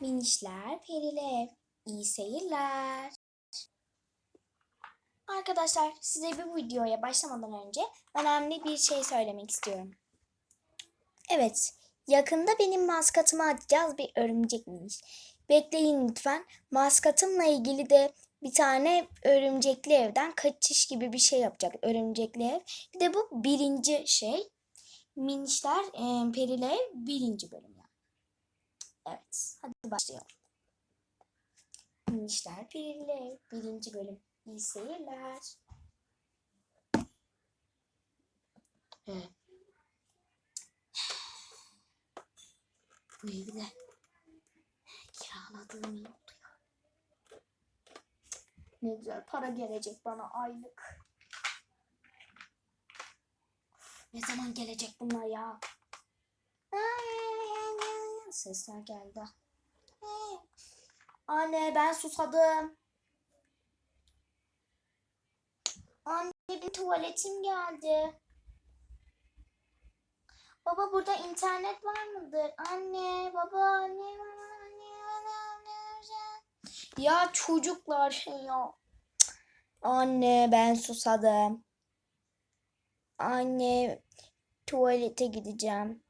Minişler, periler, iyi seyirler. Arkadaşlar size bu videoya başlamadan önce önemli bir şey söylemek istiyorum. Evet, yakında benim maskatımı atacağız bir örümcek miniş. Bekleyin lütfen. Maskatımla ilgili de bir tane örümcekli evden kaçış gibi bir şey yapacak örümcekli ev. Bir de bu birinci şey. Minişler, e, periler birinci bölüm. Evet, hadi başlayalım. Minişler, periler birinci bölüm. İyi seyirler. Evet. Bu evi de kiraladığım iyi oldu. Ne güzel para gelecek bana aylık. Ne zaman gelecek bunlar ya? Sesler geldi. Anne ben susadım. Anne bir tuvaletim geldi. Baba burada internet var mıdır? Anne, baba, anne, anne, baba, anne. Ya çocuklar ya. Cık. Anne ben susadım. Anne tuvalete gideceğim.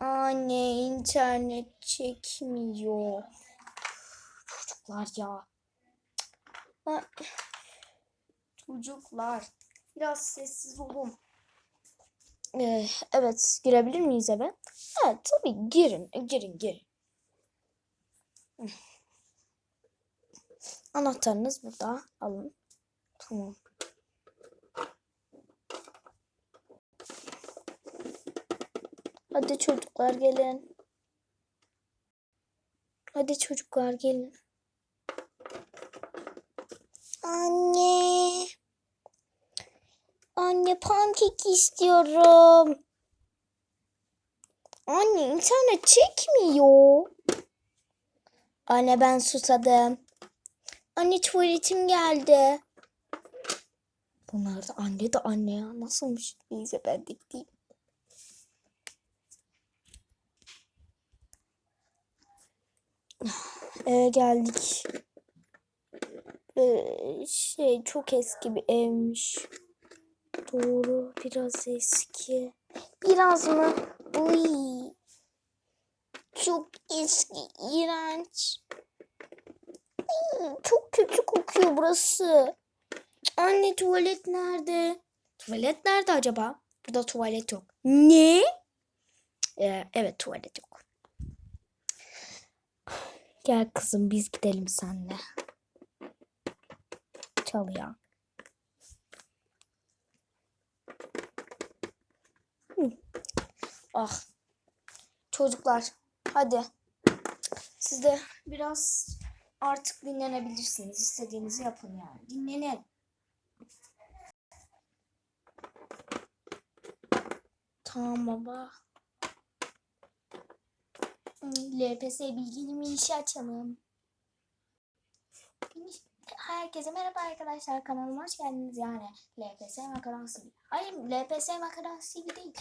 Anne internet çekmiyor. Çocuklar ya. Çocuklar biraz sessiz olun. Ee, evet girebilir miyiz eve? Evet tabii girin girin girin. Anahtarınız burada alın. Tamam. Hadi çocuklar gelin. Hadi çocuklar gelin. Anne. Anne pankek istiyorum. Anne internet çekmiyor. Anne ben susadım. Anne tuvaletim geldi. Bunlar da anne de anne ya. Nasılmış? Neyse ben de gideyim. Eve geldik. Ee, şey çok eski bir evmiş. Doğru biraz eski. Biraz mı? Uy. Çok eski, iğrenç. Ay, çok kötü kokuyor burası. Anne tuvalet nerede? Tuvalet nerede acaba? Burada tuvalet yok. Ne? Ee, evet tuvalet yok. Gel kızım biz gidelim seninle. Çal ya. Ah. Çocuklar hadi. Siz de biraz artık dinlenebilirsiniz. İstediğinizi yapın yani. Dinlenin. Tamam baba. LPS bilgili işi açalım. Herkese merhaba arkadaşlar kanalıma hoş geldiniz yani LPS makarası Hayır LPS makarası gibi değil.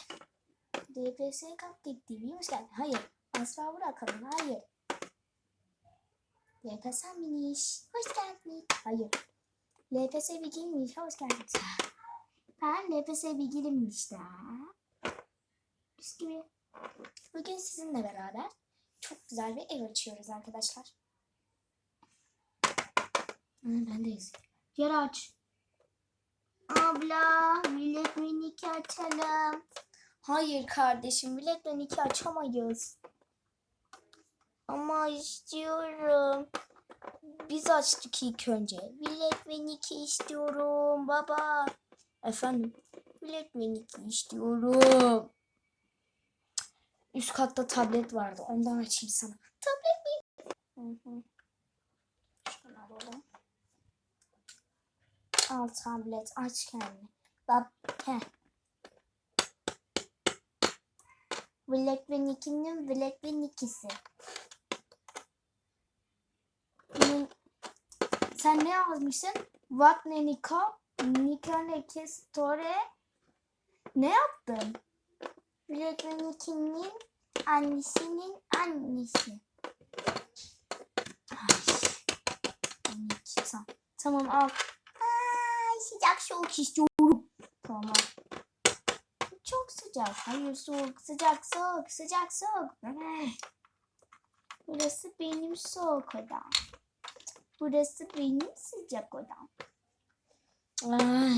LPS Cupcake TV hoş geldin. Hayır asla bırakalım hayır. LPS miniş hoş geldin. Hayır. LPS bilgiliymiş hoş geldiniz. Ben LPS bilgiliyim işte. Gibi. Bugün sizinle beraber çok güzel bir ev açıyoruz arkadaşlar. Ben de yazayım. Yer aç. Abla millet minik açalım. Hayır kardeşim millet minik açamayız. Ama istiyorum. Biz açtık ilk önce. Millet minik istiyorum baba. Efendim. Millet minik istiyorum. Üst katta tablet vardı. Ondan açayım sana. Tablet mi? Hı hı. Şunu alalım. Al tablet. Aç kendini. Bak. Heh. Black ve Nicky'nin Black ve Nicky'si. Sen ne yazmışsın? What ne Nika? Nika ne story? Ne yaptın? Blödlinkinin annesinin annesi. Ay. Tamam, tamam al. Ay, sıcak soğuk istiyorum. Tamam. Çok sıcak. Hayır soğuk. Sıcak soğuk. Sıcak soğuk. Burası benim soğuk odam. Burası benim sıcak odam. Ay.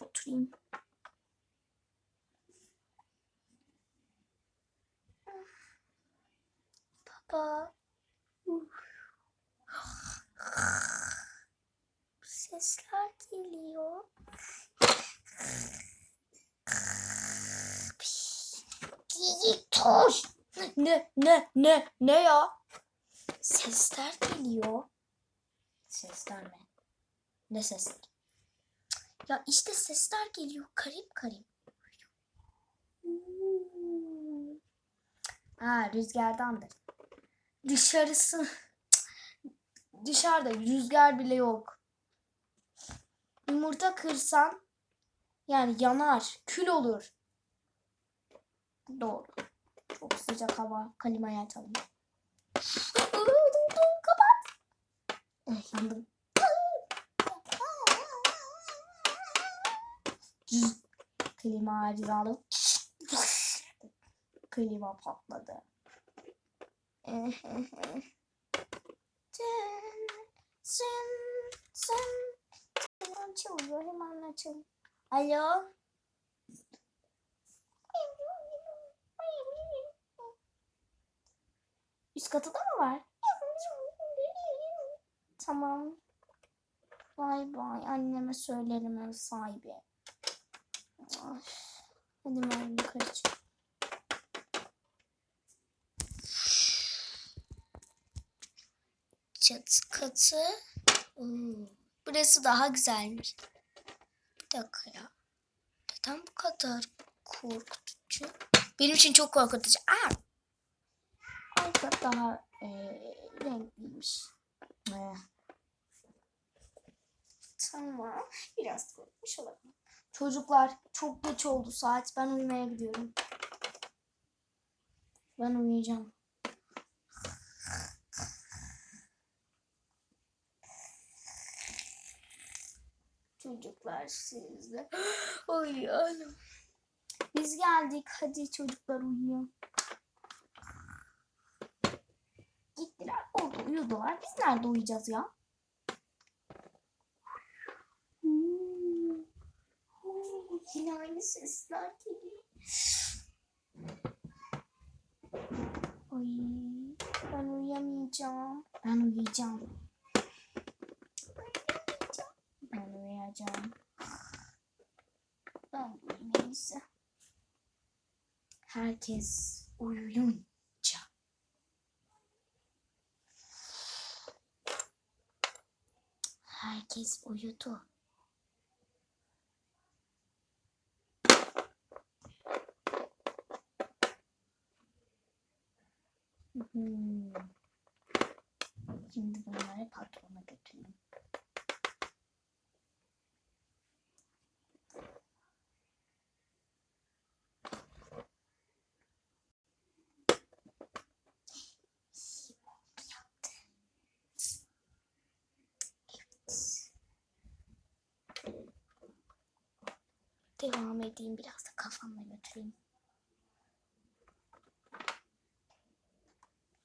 Oturayım. Baba. Sesler geliyor. Toş. Ne ne ne ne ya? Sesler geliyor. Sesler mi? Ne sesler? Ya işte sesler geliyor. Garip. Hmm. Ha rüzgardandır. Dışarısı dışarıda rüzgar bile yok. Yumurta kırsan yani yanar, kül olur. Doğru. Çok sıcak hava. Klimayı açalım. Kapat. Eh, yandım. Klima arızalı. Klima patladı. Sen, sen. Hemen çalıyor, hemen açalım. Alo. Üst katı da mı var? Tamam. Bay bay. Anneme söylerim ev sahibi. Ay. Hadi ben yukarı çık. Çatı katı. Oo, Burası daha güzelmiş. Bir dakika ya. Neden bu kadar korkutucu? Benim için çok korkutucu. Aa! Alt kat daha e, renkliymiş. Eh. Tamam. Biraz korkmuş olabilir. Çocuklar çok geç oldu saat. Ben uyumaya gidiyorum. Ben uyuyacağım. Sizde. Uyuyalım. Biz geldik. Hadi çocuklar uyuyun. Gittiler. Orada uyudular. Biz nerede uyuyacağız ya? Hmm. Yine aynı sesler geliyor. Ay, ben uyuyamayacağım. Ben uyuyacağım. Uyuyacağım. Ben iyisi. Herkes uyuyunca. Herkes uyudu. Hmm. Şimdi bunları patrona götüreyim. Devam edeyim biraz da kafamla götüreyim.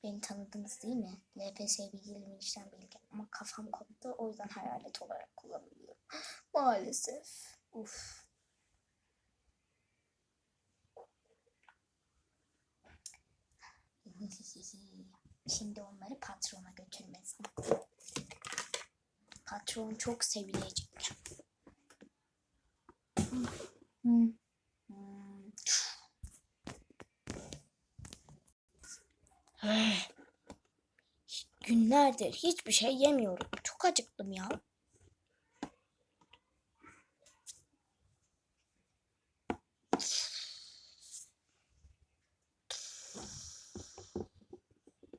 Beni tanıdınız değil mi? LPS bilgili işlem bilgi ama kafam koptu o yüzden hayalet olarak kullanılıyorum. Maalesef. Uf. Şimdi onları patrona götürmez. Patron çok sevilecek. Hmm. Günlerdir hiçbir şey yemiyorum. Çok acıktım ya.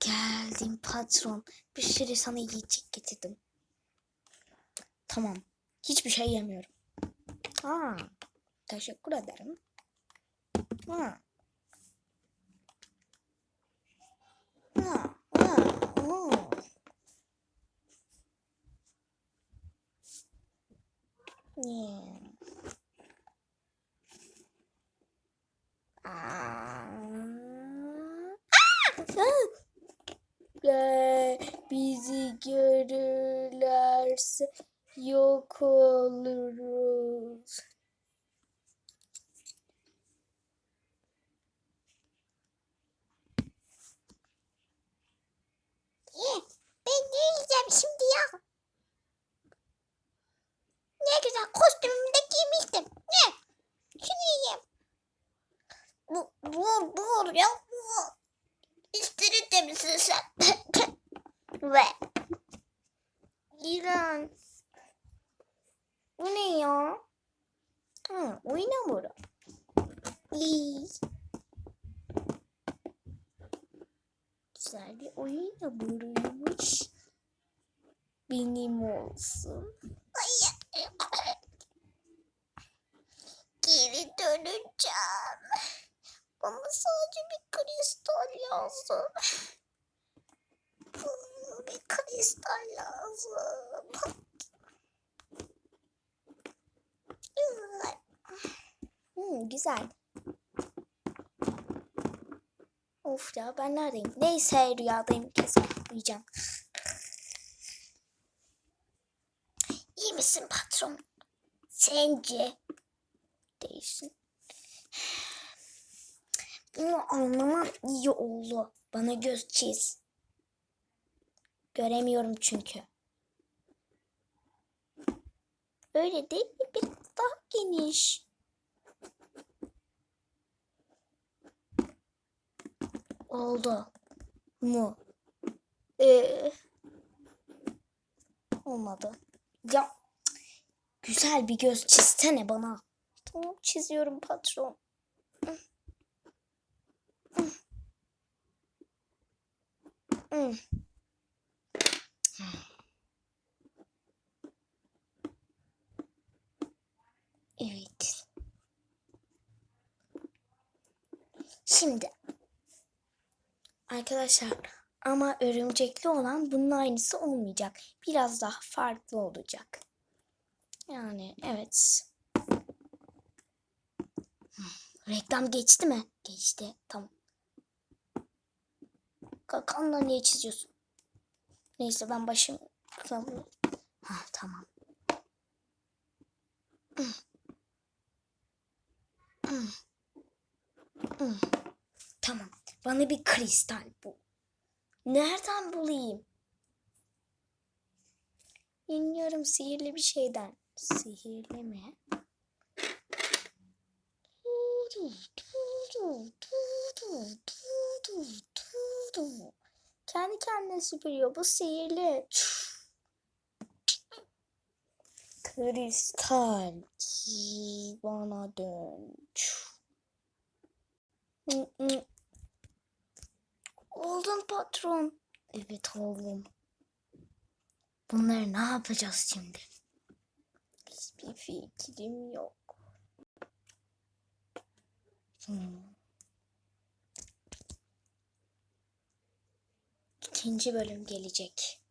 Geldim patron. Bir sürü sana yiyecek getirdim. Tamam. Hiçbir şey yemiyorum. Ha. Teşekkür ederim. Ha. Ha. Ha. Oo. Yeah. Ah! Ah! Ah! Aa. Aa. Bizi görürlerse yok olur. İran. Bu ne ya? Hı, oyun hamuru. İyi. Güzel bir oyun hamuruymuş. Benim olsun. Geri döneceğim. Bana sadece bir kristal lazım. Bir kristal lazım. Hmm, güzel. Of ya ben neredeyim? Neyse rüyadayım kesin uyuyacağım. İyi misin patron? Sence? Değilsin. Bunu anlamam iyi oldu. Bana göz çiz. Göremiyorum çünkü. Öyle değil mi? Biraz daha geniş. Oldu. Mu? Ee, olmadı. Ya güzel bir göz çizsene bana. Tamam çiziyorum patron. Evet. Şimdi arkadaşlar ama örümcekli olan bunun aynısı olmayacak. Biraz daha farklı olacak. Yani evet. Reklam geçti mi? Geçti. Tamam. Kakanla niye çiziyorsun? Neyse ben başım... Tamam. Tamam. Tamam. Bana bir kristal bul. Nereden bulayım? Bilmiyorum sihirli bir şeyden. Sihirli mi? Kendi kendine süpürüyor. Bu sihirli. Kristal bana dön. Oldum patron. Evet oğlum. Bunları ne yapacağız şimdi? Hiçbir fikrim yok. Hmm. İkinci bölüm gelecek.